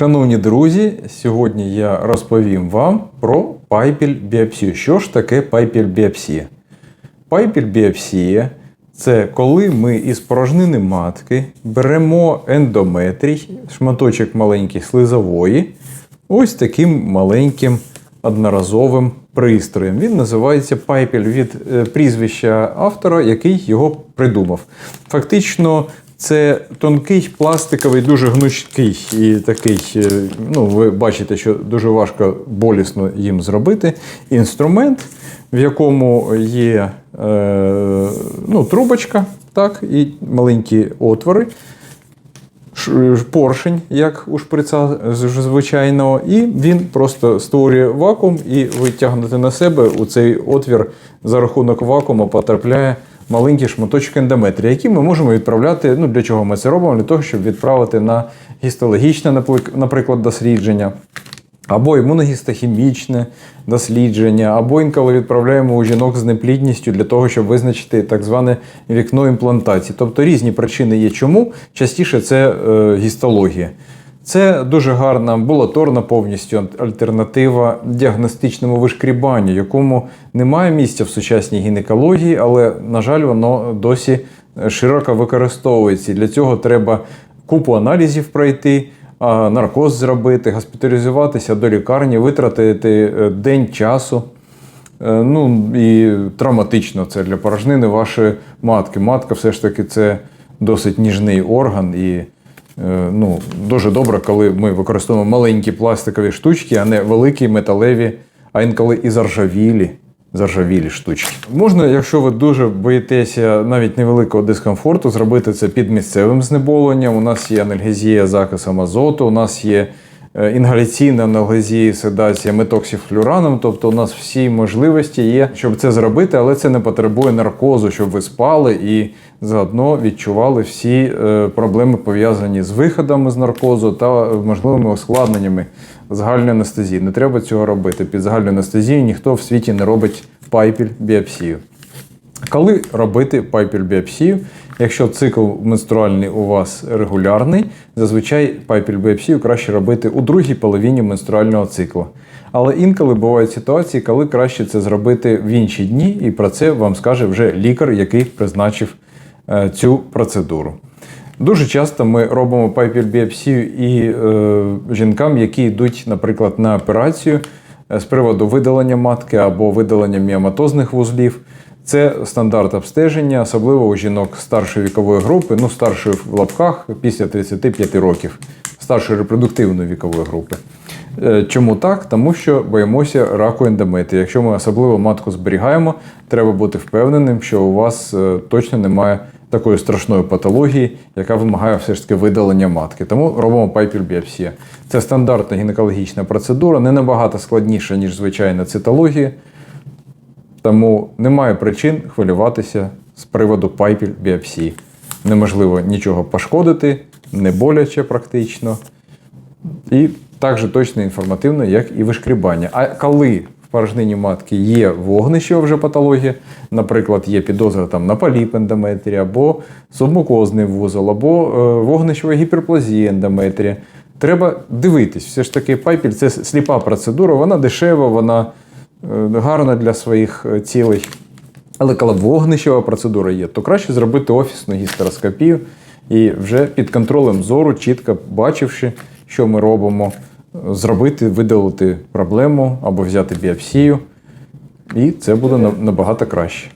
Шановні друзі, сьогодні я розповім вам про пайпіль біопсію. Що ж таке пайпіль біопсія? Пайпіль біопсія це коли ми із порожнини матки беремо ендометрій, шматочок маленький слизової, ось таким маленьким одноразовим пристроєм. Він називається пайпіль від е, прізвища автора, який його придумав. Фактично, це тонкий пластиковий, дуже гнучкий і такий. е, Ну, ви бачите, що дуже важко болісно їм зробити. Інструмент, в якому є е, ну, трубочка, так, і маленькі отвори. Поршень, як у шприца звичайного, і він просто створює вакуум, і ви тягнете на себе у цей отвір за рахунок вакууму потрапляє маленький шматочок ендометрії, які ми можемо відправляти. Ну для чого ми це робимо? Для того, щоб відправити на гістологічне, наприклад, дослідження. Або імуногістохімічне дослідження, або інколи відправляємо у жінок з неплідністю для того, щоб визначити так зване вікно імплантації. Тобто різні причини є чому. Частіше це е, гістологія. Це дуже гарна амбулаторна повністю альтернатива діагностичному вишкрібанню, якому немає місця в сучасній гінекології, але, на жаль, воно досі широко використовується. Для цього треба купу аналізів пройти, наркоз зробити, госпіталізуватися до лікарні, витратити е, день часу. Е, Ну і травматично це для порожнини вашої матки. Матка все ж таки це досить ніжний орган, і е, ну, дуже добре, коли ми використовуємо маленькі пластикові штучки, а не великі металеві, а інколи і заржавілі. Заржавілі штучки. Можна, якщо ви дуже боїтеся навіть невеликого дискомфорту, зробити це під місцевим знеболенням. У нас є анальгезія захисом азоту, у нас є е, інгаляційна аналгезія, седація метоксіфлюраном. Тобто у нас всі можливості є, щоб це зробити, але це не потребує наркозу, щоб ви спали і заодно відчували всі е, проблеми пов'язані з виходами з наркозу та е, можливими ускладненнями загальної анестезії. Не треба цього робити. Під загальною анестезією ніхто в світі не робить пайпіль біопсію. Коли робити пайпіль біопсію? Якщо цикл менструальний у вас регулярний, зазвичай пайпіль біопсію краще робити у другій половині менструального циклу. Але інколи бувають ситуації, коли краще це зробити в інші дні, і про це вам скаже вже лікар, який призначив е, цю процедуру. Дуже часто ми робимо пайпіль біопсію і е, жінкам, які йдуть, наприклад, на операцію е, з приводу видалення матки або видалення міоматозних вузлів. Це стандарт обстеження, особливо у жінок старшої вікової групи, ну старшої в лапках після 35 років, старшої репродуктивної вікової групи. Е, Чому так? Тому що боїмося раку ендометрії. Якщо ми особливо матку зберігаємо, треба бути впевненим, що у вас е, точно немає такої страшної патології, яка вимагає все ж таки видалення матки. Тому робимо пайпіль. Це стандартна гінекологічна процедура, не набагато складніша, ніж звичайна цитологія. Тому немає причин хвилюватися з приводу пайпіль біопсії. Неможливо нічого пошкодити, не боляче практично. І так же точно інформативно, як і вишкрібання. А коли в порожнині матки є вогнищева вже патологія, наприклад, є підозра там, на поліп ендометрії, або субмукозний вузол, або е, вогнищева гіперплазія ендометрія, треба дивитись. Все ж таки, пайпіль це сліпа процедура, вона дешева, вона гарна для своїх е, цілей. Але коли вогнищева процедура є, то краще зробити офісну гістероскопію і вже під контролем зору, чітко бачивши, що ми робимо, зробити, видалити проблему або взяти біопсію. І це буде набагато краще.